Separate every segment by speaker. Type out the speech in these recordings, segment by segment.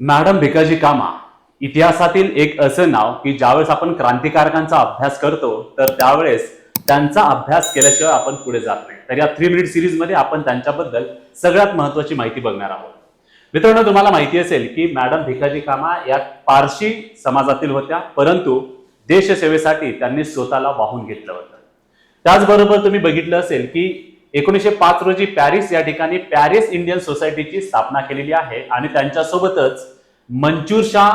Speaker 1: Madam Bhikaji कामा इतिहासातील एक असं नाव की ज्यावेळेस आपण क्रांतिकारकांचा अभ्यास करतो तर त्यावेळेस त्यांचा अभ्यास केल्याशिवाय आपण पुढे जात नाही. तर या थ्री मिनिट सिरीजमध्ये आपण त्यांच्याबद्दल सगळ्यात महत्वाची माहिती बघणार आहोत. मित्रांनो तुम्हाला माहिती असेल की मॅडम भिकाजी कामा या पारशी समाजातील होत्या परंतु देशसेवेसाठी त्यांनी स्वतःला वाहून घेतलं होतं. त्याचबरोबर तुम्ही बघितलं असेल की एकोणीसशे पाच रोजी पॅरिस या ठिकाणी पॅरिस इंडियन सोसायटीची स्थापना केलेली आहे आणि त्यांच्यासोबतच मंचूर शाह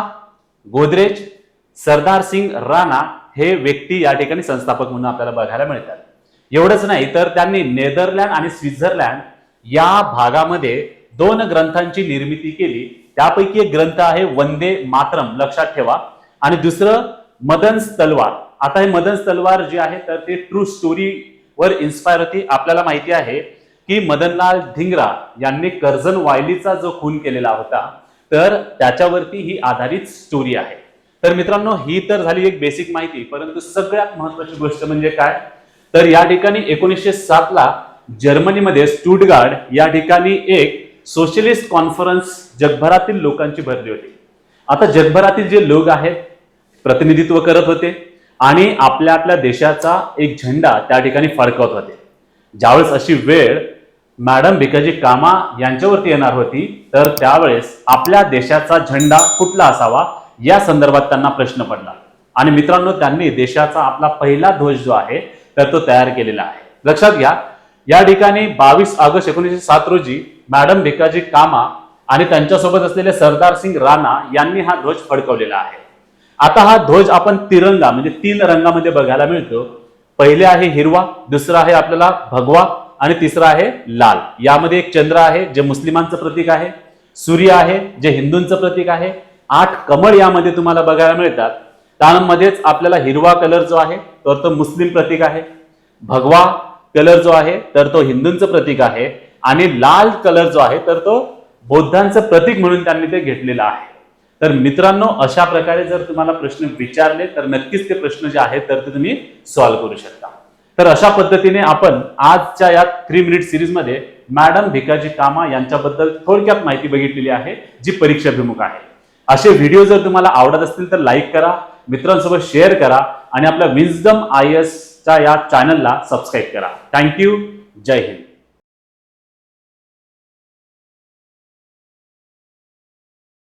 Speaker 1: गोदरेज सरदार सिंग राणा हे व्यक्ती या ठिकाणी संस्थापक म्हणून आपल्याला बघायला मिळतात. एवढंच नाही तर त्यांनी नेदरलँड आणि स्वित्झर्लंड या भागामध्ये दोन ग्रंथांची निर्मिती केली. त्यापैकी एक ग्रंथ आहे वंदे मातरम लक्षात ठेवा. आणि दुसरं मदन्स तलवार. आता हे मदन्स तलवार जे आहे तर ते ट्रू स्टोरी वर इन्स्पायर होती. आपल्याला माहिती आहे की मदनलाल धिंगरा यांनी कर्जन वायलीचा जो खून केलेला होता तर त्याच्यावरती ही आधारित स्टोरी आहे. तर मित्रांनो ही तर झाली एक बेसिक माहिती परंतु सगळ्यात महत्वाची गोष्ट म्हणजे काय? तर या ठिकाणी एकोणीसशे सात ला जर्मनीमध्ये स्टुटगार्ड या ठिकाणी एक सोशलिस्ट कॉन्फरन्स जगभरातील लोकांची भरली होती. आता जगभरातील जे लोक आहेत प्रतिनिधित्व करत होते आणि आपल्या आपल्या देशाचा एक झेंडा त्या ठिकाणी फडकवत होते. ज्यावेळेस अशी वेळ मॅडम भिकाजी कामा यांच्यावरती येणार होती तर त्यावेळेस आपल्या देशाचा झेंडा कुठला असावा या संदर्भात त्यांना प्रश्न पडला. आणि मित्रांनो त्यांनी देशाचा आपला पहिला ध्वज जो आहे तर तो तयार केलेला आहे. लक्षात घ्या या ठिकाणी बावीस ऑगस्ट एकोणीसशे सात रोजी मॅडम भिकाजी कामा आणि त्यांच्यासोबत असलेले सरदार सिंग राणा यांनी हा ध्वज फडकवलेला आहे. आता हा ध्वज आपण तिरंगा म्हणजे तीन रंगामध्ये बघायला मिळतो. पहिले आहे हिरवा दुसरा आहे आपल्याला भगवा आणि तिसरा आहे लाल. यामध्ये एक चंद्र आहे जे मुस्लिमांचं प्रतीक आहे सूर्य आहे जे हिंदूंचं प्रतीक आहे आठ कमळ यामध्ये तुम्हाला बघायला मिळतात. त्यामध्येच आपल्याला हिरवा कलर जो आहे तर तो मुस्लिम प्रतीक आहे. भगवा कलर जो आहे तर तो हिंदूंचं प्रतीक आहे. आणि लाल कलर जो आहे तर तो बौद्धांचं प्रतीक म्हणून त्यांनी ते घेतलेलं आहे. तर मित्रांनो अशा प्रकारे जर तुम्हाला प्रश्न विचारले तर नक्कीच ते प्रश्न जे आहेत तर ते तुम्ही सॉल्व्ह करू शकता. तर अशा पद्धतीने आपण आजच्या या थ्री मिनिट सिरीजमध्ये मॅडम भिकाजी कामा यांच्याबद्दल थोडक्यात माहिती बघितलेली आहे जी परीक्षाभिमुख आहे. असे व्हिडिओ जर तुम्हाला आवडत असतील तर लाईक करा मित्रांसोबत शेअर करा आणि आपल्या विजडम आय एस च्या या चॅनलला सबस्क्राईब करा. थँक्यू जय हिंद.